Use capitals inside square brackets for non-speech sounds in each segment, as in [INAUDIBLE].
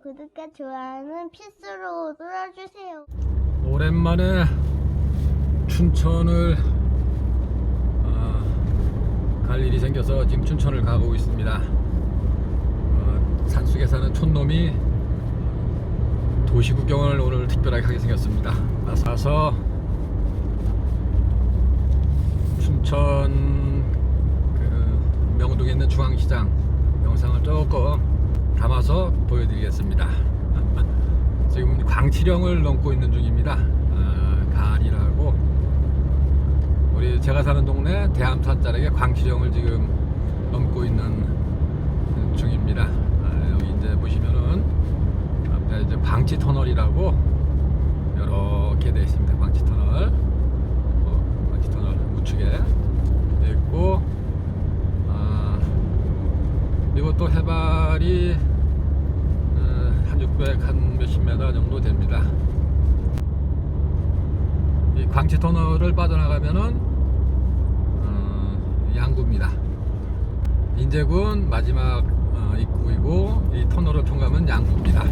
구독과 좋아요는 필수로 눌러주세요. 오랜만에 춘천을 어, 갈 일이 생겨서 지금 춘천을 가고 있습니다. 어, 산속에 사는 촌놈이 도시 구경을 오늘 특별하게 하게 생겼습니다. 가서 춘천 그 명동에 있는 중앙시장 영상을 조금 담아서 보여드리겠습니다. [LAUGHS] 지금 광치령을 넘고 있는 중입니다. 아, 가을이라고 우리 제가 사는 동네 대암산 자락에 광치령을 지금 넘고 있는 중입니다. 아, 여기 이제 보시면은 앞에 이제 광치 터널이라고 이렇게 되어 있습니다. 광치 터널, 어, 광치 터널 우측에 되어 있고 아, 그리고 또 해발이 어, 한 600, 한 몇십 메다 정도 됩니다. 이 광치 터널을 빠져나가면은 어, 양구입니다. 인제군 마지막 어, 입구이고 이 터널을 통과하면 양구입니다.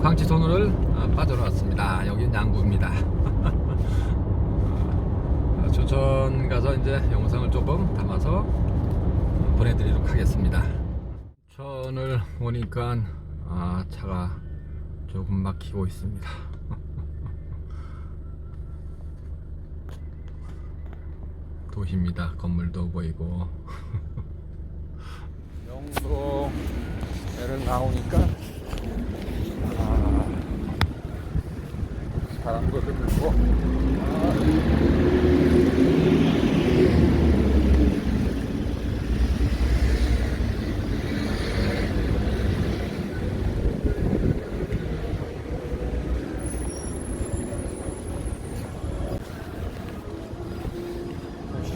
광치 터널을 어, 빠져나왔습니다. 여긴 양구입니다. [LAUGHS] 어, 춘천 가서 이제 영상을 조금 담아서 보내드리도록 하겠습니다. 천을 오니까 아, 차가 조금 막히고 있습니다. [LAUGHS] 도시입니다. 건물도 보이고. [LAUGHS] 영도에를 나오니까 아, 사람도 드물고 아,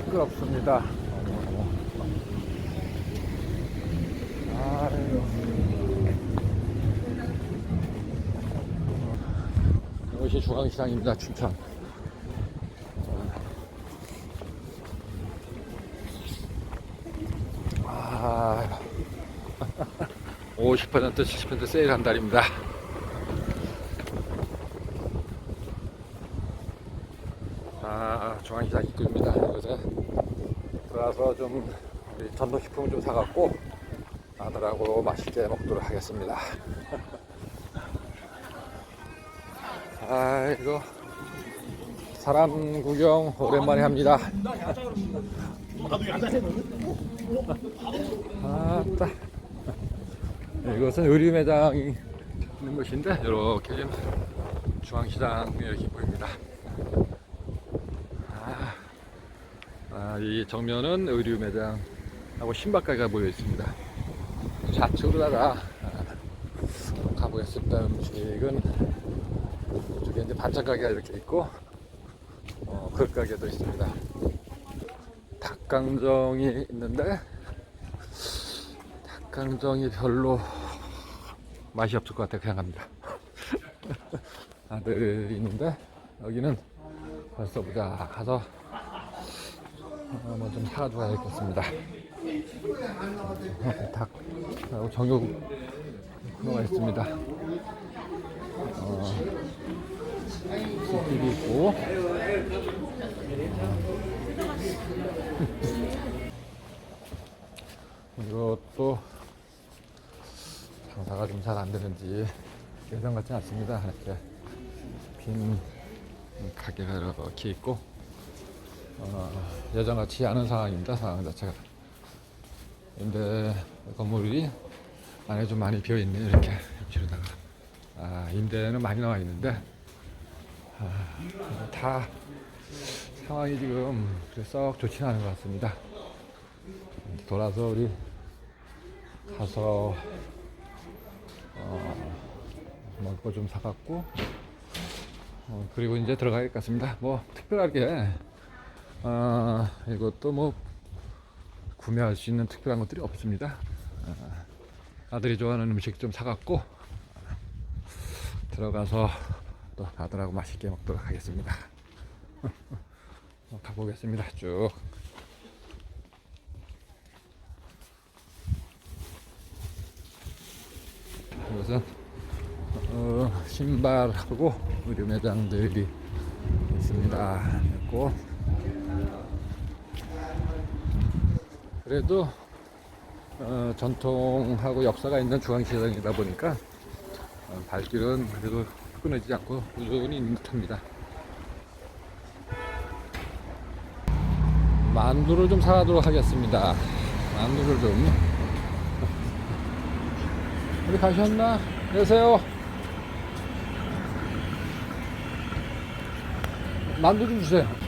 시끄럽습니다. 이것이 중앙시장입니다, 춘천. 아, [LAUGHS] 50% 70% 세일한 달입니다. 아, 중앙시장 입구입니다. 여기서 우리 전통식품을 좀 사갖고 아들하고 맛있게 먹도록 하겠습니다. [LAUGHS] 아이고 사람 구경 오랜만에 합니다. 아따 이것은 의류 매장이 있는 곳인데 이렇게 중앙시장 이렇게 보입니다. 아, 아, 이 정면은 의류 매장하고 신발 가게가 모여 있습니다. 좌측으로다가 아, 가보겠습니다. 음식은 이쪽에 이제 반찬 가게가 이렇게 있고 어, 그릇 가게도 있습니다. 닭강정이 있는데 닭강정이 별로 맛이 없을 것 같아 그냥 갑니다. [LAUGHS] 아들이 있는데 여기는 벌써 보자 가서 어, 뭐좀 사가지고 가야겠습니다. 닭 그리고 정육 코너가 있습니다. 어, 숲이 있고 [LAUGHS] 이것도 장사가 좀 잘 안 되는지 예전 같지 않습니다. 이렇게 빈 가게가 이렇게 있고 어, 예전 같지 않은 상황입니다. 상황 자체가. 임대 건물이 안에 좀 많이 비어 있네 이렇게 옆으로다가 아, 임대는 많이 나와 있는데 아, 다 상황이 지금 썩 좋지는 않은 것 같습니다. 돌아서 우리 가서 어, 거좀 사갖고 어, 그리고 이제 들어가야 될것 같습니다. 뭐 특별하게 아, 이것도 뭐 구매할 수 있는 특별한 것들이 없습니다. 아, 들이 좋아하는 음식 좀 사갖고 들어가서 또 아들하고 맛있게 먹도록 하겠습니다. [LAUGHS] 가보겠습니다. 쭉. 이것은 어, 신발하고 의류 매장들이 있습니다. 있고. 그래도 어, 전통하고 역사가 있는 중앙시장이다 보니까 어, 발길은 그래도 끊어지지 않고 꾸준히 있는 듯합니다. 만두를 좀 사가도록 하겠습니다. 만두를 좀. [LAUGHS] 어디 가셨나? 안녕하세요. 만두 좀 주세요.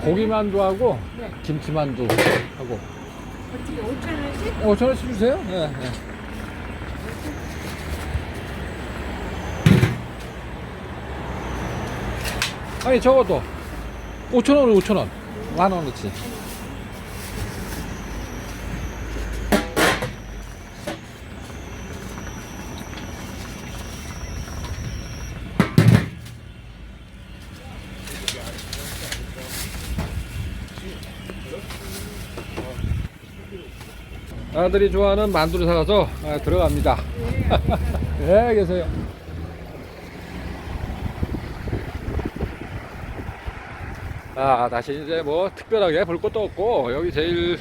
고기 만두하고 네. 김치 만두 하고 어떻게 5천 원씩? 5천 원씩 주세요. 네, 네. 아니 저것도 5천 원, 5천 원, 만 원어치. 아들이 좋아하는 만두를 사가서 아, 들어갑니다. [LAUGHS] 네, 계세요. 아, 다시 이제 뭐 특별하게 볼 것도 없고, 여기 제일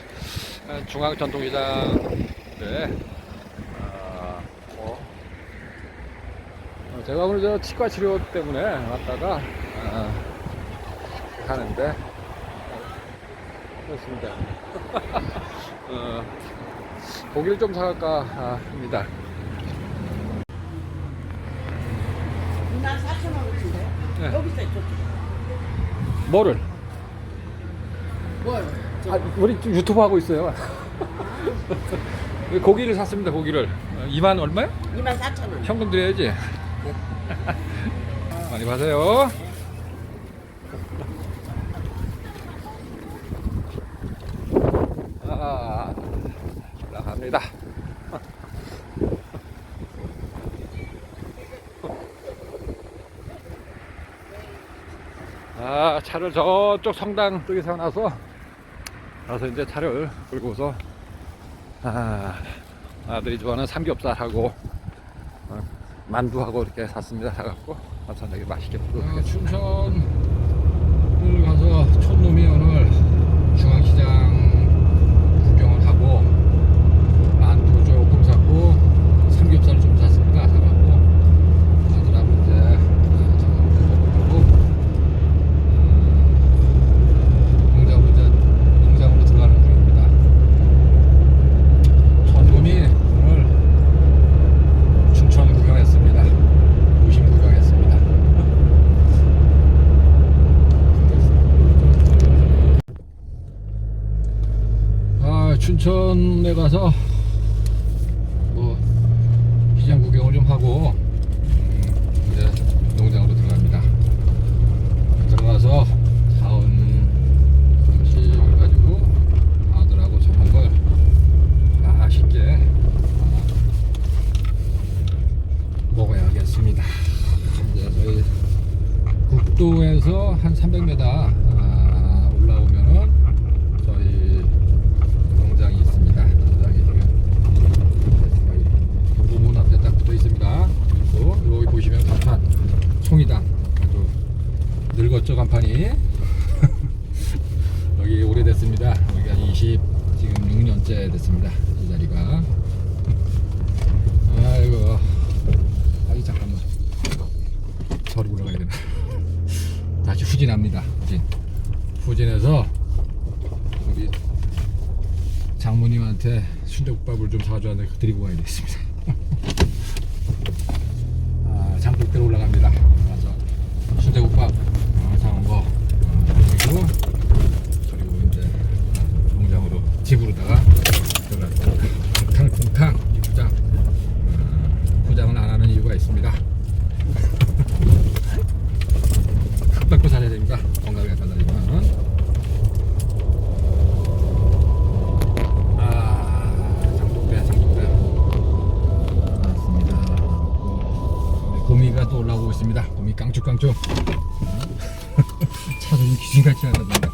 아, 중앙 전통시장인데, 아, 뭐, 어, 제가 오늘 저 치과 치료 때문에 왔다가, 아, 하는데, 어, 그렇습니다. [LAUGHS] 어, 고기를 좀 사갈까 아, 합니다. 2만 4천 원어치인데? 네. 여기서. 뭐를? 뭘? 아, 우리 지금 유튜브 하고 있어요. [LAUGHS] 고기를 샀습니다. 고기를 어, 2만 얼마요? 2만 4천 원. 현금 드려야지. [LAUGHS] 많이 파세요. 아, 올라갑니다. 아, 차를 저쪽 성당 쪽에 세워놔서 가서 이제 차를 끌고서 아, 아들이 좋아하는 삼겹살하고 어, 만두하고 이렇게 샀습니다. 사갖고 되게 맛있게 먹도록 하겠습니다. 춘천을 가서 촌놈이 오늘 중앙시장 구경을 하고 만두 조금 샀고 삼겹살 좀 샀습니다. 사갖고 아들하고 이제 저녁 먹으려고 음, 농장으로 이제 농장으로 들어가는 중입니다. 촌놈이 오늘 춘천 구경했습니다. 도심 구경했습니다. 아, 춘천에 가서 뭐 시장 구경을 좀 하고 음, 이제 농장으로 들어갑니다. 들어가서 사온 음식을 가지고 아들하고 저런 걸 맛있게 먹어야겠습니다. 이제 저희 국도에서 한 300m 아, 올라오면은 저희 농장이 있습니다. 농장이 지금 도문 앞에 딱 붙어 있습니다. 그리고 여기 보시면 간판 송이당 아주 늙었죠 간판이 여기 오래됐습니다. 여기가 20 지금 6년째 됐습니다. 이 자리가 아이고 아이 잠깐만 저리 올라가야 되나 다시 후진합니다 후진 후진해서 우리 장모님한테 순대국밥을 좀 사줘야 드리고 가야 되겠습니다 있습니다. 고미 깡쭉깡쭉. 차도 좀 귀신같이 하거든요.